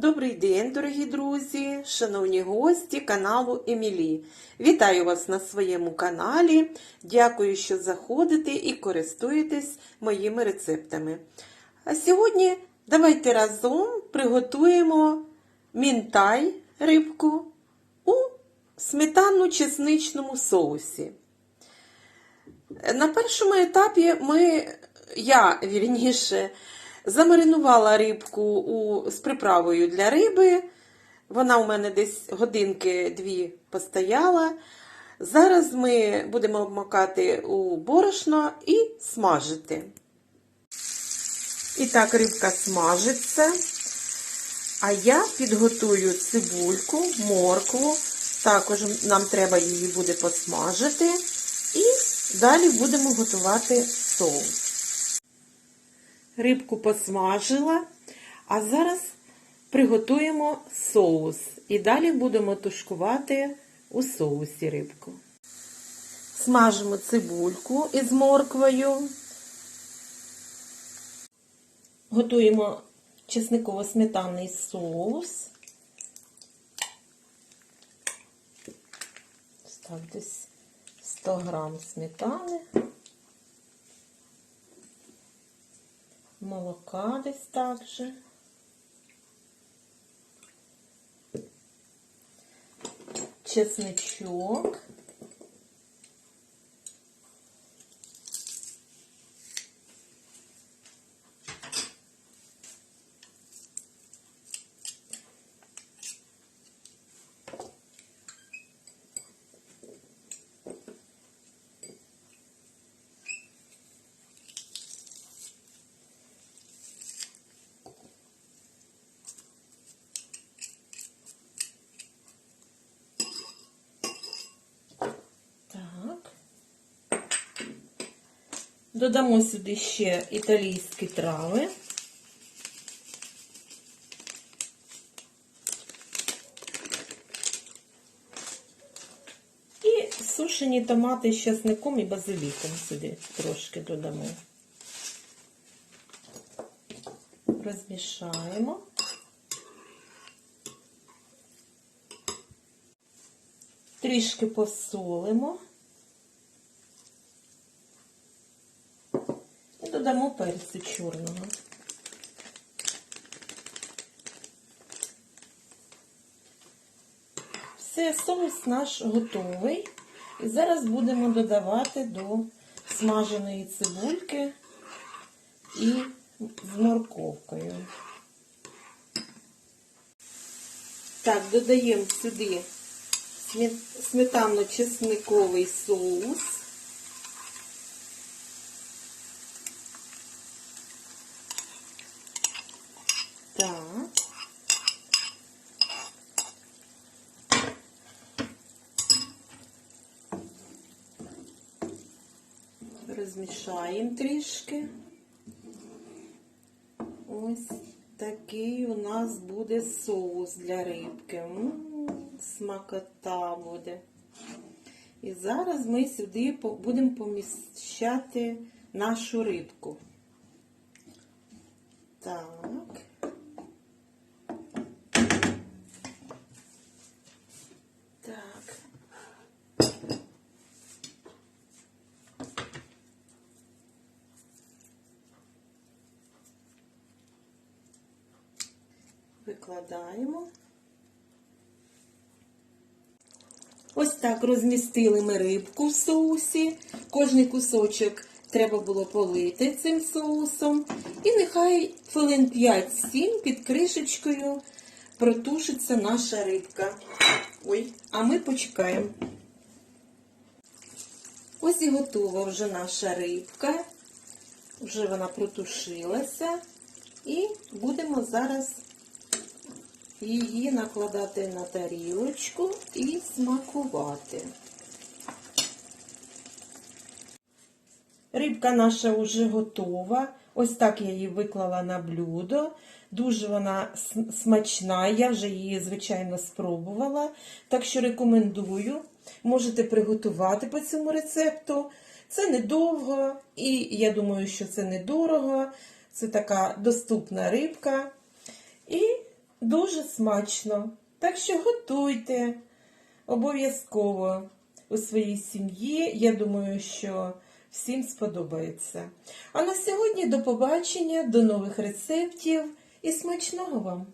Добрий день, дорогі друзі, шановні гості каналу Емілі. Вітаю вас на своєму каналі. Дякую, що заходите і користуєтесь моїми рецептами. А сьогодні давайте разом приготуємо мінтай рибку у сметанно-чесничному соусі. На першому етапі ми, я вірніше, замаринувала рибку у, з приправою для риби. Вона у мене десь годинки-дві постояла. Зараз ми будемо обмакати у борошно і смажити. І так, рибка смажиться. А я підготую цибульку, моркву. Також нам треба її буде посмажити. І далі будемо готувати соус. Рибку посмажила, а зараз приготуємо соус. І далі будемо тушкувати у соусі рибку. Смажимо цибульку із морквою. Готуємо чесниково-сметанний соус. Так, десь 100 грам сметани. Молока десь так же. Чесничок. Так. Додамо сюди ще італійські трави. І сушені томати з часником і базиліком сюди трошки додамо. Розмішаємо. Трішки посолимо. Додамо перцю чорного. Все, соус наш готовий. І зараз будемо додавати до смаженої цибульки і з морковкою. Так, додаємо сюди сметанно-чесниковий соус. Так. Розмішаємо трішки. Ось такий у нас буде соус для рибки. М -м -м, смакота буде. І зараз ми сюди будемо поміщати нашу рибку. Так. Так. Викладаємо. Ось так розмістили ми рибку в соусі. Кожний кусочок треба було полити цим соусом. І нехай хвилин 5-7 під кришечкою протушиться наша рибка. Ой, а ми почекаємо. Ось і готова вже наша рибка. Вже вона протушилася. І будемо зараз її накладати на тарілочку і смакувати. Рибка наша вже готова. Ось так я її виклала на блюдо. Дуже вона смачна, я вже її, звичайно, спробувала. Так що рекомендую. Можете приготувати по цьому рецепту. Це недовго, і я думаю, що це недорого. Це така доступна рибка. І дуже смачно. Так що готуйте обов'язково у своїй сім'ї. Я думаю, що всім сподобається. А на сьогодні до побачення, до нових рецептів і смачного вам!